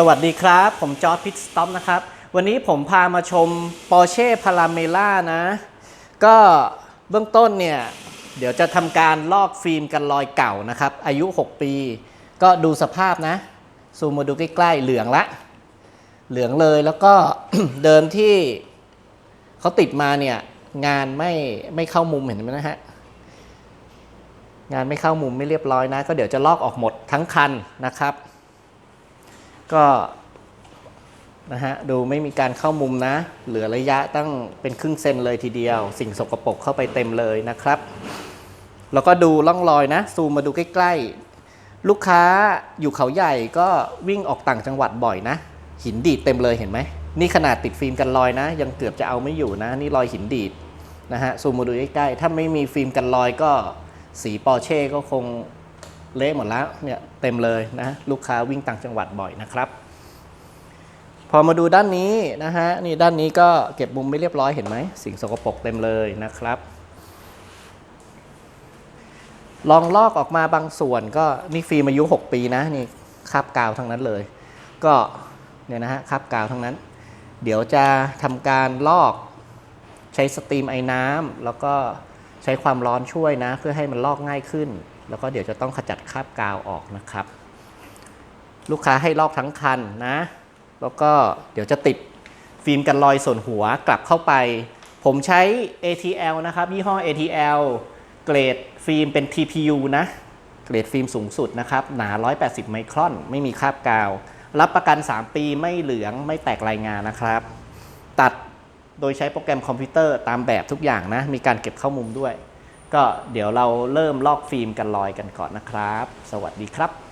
สวัสดีครับ ผมจอร์ดพิทสต็อปนะครับ วันนี้ผมพามาชม Porsche Panamera นะ ก็เบื้องต้นเนี่ย เดี๋ยวจะทำการลอกฟิล์มกันรอยเก่านะครับ อายุ 6 ปี ก็ดูสภาพนะ ซูมมาดูใกล้ๆ เหลืองละ เหลืองเลยแล้วก็เดิมที่เขาติดมาเนี่ย งานไม่ไม่เข้ามุมเห็นไหมนะฮะ งานไม่เข้ามุมไม่เรียบร้อยนะ ก็เดี๋ยวจะลอกออกหมดทั้งคันนะครับ ก็นะฮะดูไม่มีการเข้ามุมนะ เหลือระยะตั้งเป็นครึ่งเซนเลยทีเดียว สิ่งสกปรกเข้าไปเต็มเลยนะครับ แล้วก็ดูร่องรอยนะ ซูมมาดูใกล้ๆ ลูกค้าอยู่เขาใหญ่ก็วิ่งออกต่างจังหวัดบ่อยนะ หินดีดเต็มเลยเห็นไหม นี่ขนาดติดฟิล์มกันรอยนะ ยังเกือบจะเอาไม่อยู่นะ นี่รอยหินดีดนะฮะซูมมาดูใกล้ๆ ถ้าไม่มีฟิล์มกันรอยก็สีปอร์เช่ก็คง เละหมดแล้วเนี่ยเต็มเลยนะลูกค้าวิ่งต่างจังหวัดบ่อยนะครับ พอมาดูด้านนี้นะฮะนี่ด้านนี้ก็เก็บมุมไม่เรียบร้อยเห็นไหมสิ่งสกปรกเต็มเลยนะครับลองลอกออกมาบางส่วนก็นี่ฟิล์มอายุ 6 ปีนะนี่คาบกาวทั้งนั้นเลย ก็เนี่ยนะฮะคาบกาวทั้งนั้น เดี๋ยวจะทำการลอกใช้สตรีมไอ้น้ำแล้วก็ ใช้ความร้อนช่วยนะ เพื่อให้มันลอกง่ายขึ้น แล้วก็เดี๋ยวจะต้องขจัดคราบกาวออกนะครับ ลูกค้าให้ลอกทั้งคันนะ แล้วก็เดี๋ยวจะติดฟิล์มกันรอยส่วนหัวกลับเข้าไป ผมใช้ ATL นะครับยี่ห้อ ATL เกรดฟิล์มเป็น TPU นะ เกรดฟิล์มสูงสุดนะครับ หนา 180 ไมครอน ไม่มีคราบกาว รับประกัน 3 ปีไม่เหลืองไม่แตกรายงานนะครับ ตัด โดยใช้โปรแกรมคอมพิวเตอร์ตามแบบทุกอย่างนะ มีการเก็บเข้ามุมด้วย ก็เดี๋ยวเราเริ่มลอกฟิล์มกันลอยกันก่อนนะครับ สวัสดีครับ